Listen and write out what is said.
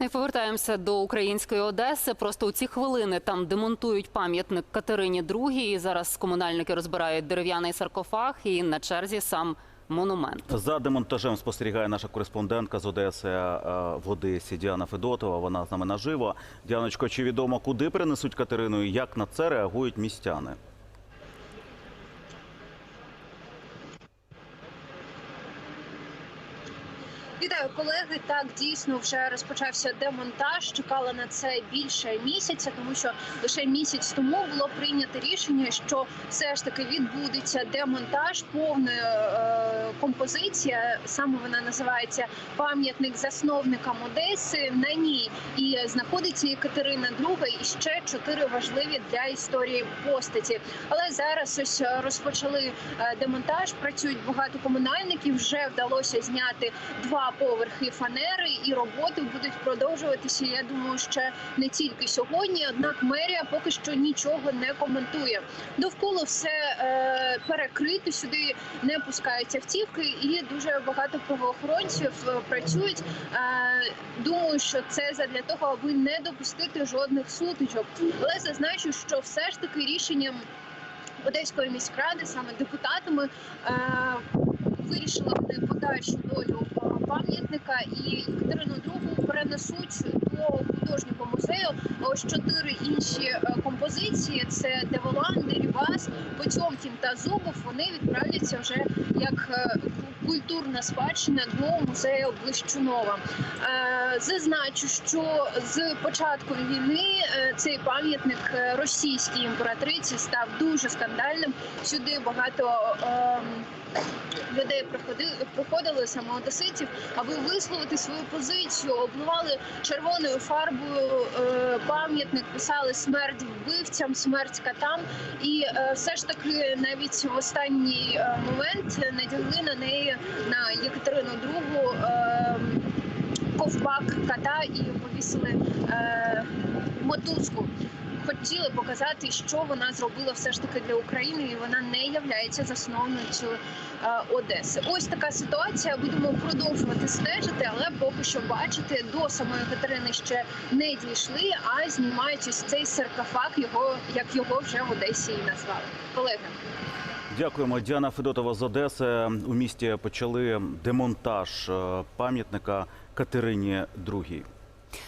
І повертаємося до української Одеси. Просто у ці хвилини там демонтують пам'ятник Катерині II. Зараз комунальники розбирають дерев'яний саркофаг і на черзі сам монумент. За демонтажем спостерігає наша кореспондентка з Одеси е, в Одесі Діана Федотова. Вона з нами наживо. Діаночко, чи відомо, куди перенесуть Катерину і як на це реагують містяни? Вітаю колеги. Так дійсно вже розпочався демонтаж. Чекала на це більше місяця, тому що лише місяць тому було прийнято рішення, що все ж таки відбудеться демонтаж, повна е, композиція. Саме вона називається пам'ятник засновникам Одеси. На ній і знаходиться і Катерина II, і ще чотири важливі для історії постаті. Але зараз ось розпочали е, демонтаж. Працюють багато комунальників. Вже вдалося зняти два поверхи фанери, і роботи будуть продовжуватися. Я думаю, ще не тільки сьогодні. Однак мерія поки що нічого не коментує. Довкола все е, перекрито. Сюди не пускають автівки, і дуже багато правоохоронців е, працюють. Е, думаю, що це задля того, аби не допустити жодних сутичок. Але зазначу, що все ж таки рішенням Одеської міськради, саме депутатами, е, вирішили вони подальшу долю пам'ятника і Катерину II перенесуть до художнього музею. Ось чотири інші е, композиції: це Деволан, Дерібас, Потьомкін та Зубов. Вони відправляться вже як е, культурна спадщина до музею Блищунова. Е, Зазначу, що з початку війни цей пам'ятник російській імператриці став дуже скандальним. Сюди багато ем, людей приходили саме одеситів, аби висловити свою позицію. Обливали червоною фарбою е, пам'ятник, писали смерть вбивцям, смерть катам. І е, все ж таки навіть в останній е, момент надягли на неї на Єкатерину е, ковпак кота і повісили мотузку. Хотіли показати, що вона зробила все ж таки для України, і вона не являється засновницею е, Одеси. Ось така ситуація. Будемо продовжувати стежити, але поки що бачите, до самої Катерини ще не дійшли, а знімають ось цей саркофаг, його як його вже в Одесі і назвали. Колеги. Дякуємо. Діана Федотова з Одеси. У місті почали демонтаж е, пам'ятника Катерині II.